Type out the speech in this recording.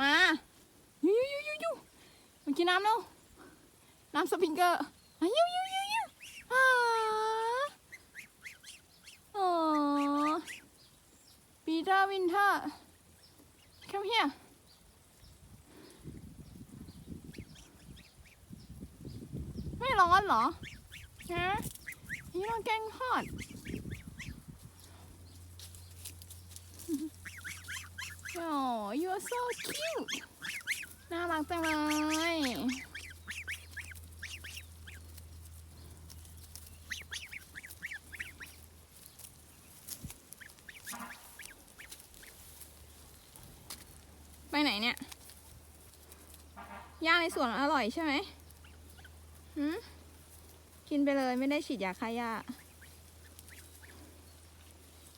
มายูยูยูยูมันกินน้ำแล้ว น้ำสปริงเกอร์ยูยูยูยูอ๋ปีเตอร์วินเทอร์ come here ไม่ร้อนเหรอฮะ you don't getting hot you are so cute น่ารักจังเลยไปไหนเนี่ยย่าในสวนอร่อยใช่ไหมหืมกินไปเลยไม่ได้ฉีดยาฆ่าหญ้า